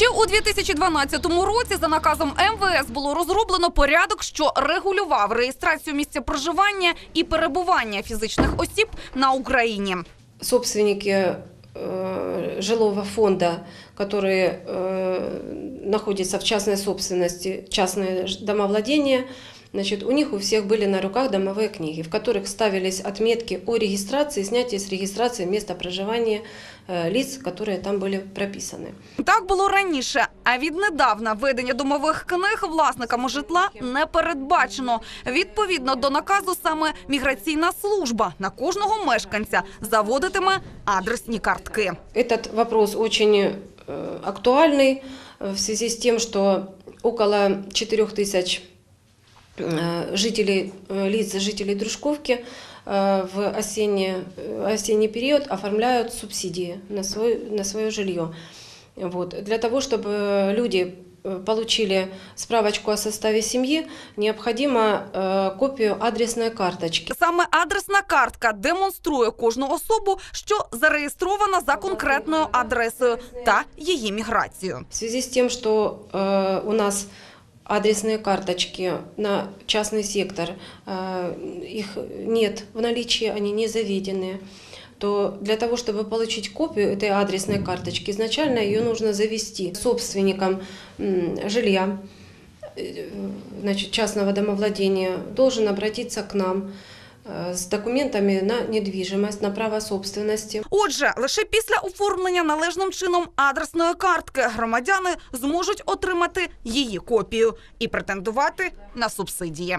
Ще у 2012 році за наказом МВС було розроблено порядок, що регулював реєстрацію місця проживання і перебування фізичних осіб на Україні. собственники э, жилого фонда, которые э, находятся в частной собственности, частное ж- домовладение, значит, у них у всех были на руках домовые книги, в которых ставились отметки о регистрации, снятии с регистрации места проживания э, лиц, которые там были прописаны. Так було раніше, а віднедавна ведення домових книг власниками житла не передбачено. Відповідно до наказу, саме міграційна служба на кожного мешканця заводитиме адресні картки. Этот вопрос очень э, актуальный э, в связи с тем, что около 4 тысяч э, жителей, э, лиц жителей Дружковки э, в осенний, э, осенний период оформляют субсидии на, свой, на свое жилье. Вот. Для того, чтобы люди э, получили справочку о составе семьи, необходимо э, копию адресной карточки. Саме адресна картка демонструє кожну особу, що зареєстрована за конкретною адресою та її міграцію. В связи с тем, что э, у нас адресные карточки на частный сектор, э, их нет в наличии, они не заведены, то для того, чтобы получить копию этой адресной карточки, изначально ее нужно завести собственником м, жилья, э, значит, частного домовладения, должен обратиться к нам э, с документами на недвіжимость, на право собственності. Отже, лише після оформлення належним чином адресної картки громадяни зможуть отримати її копію і претендувати на субсидії.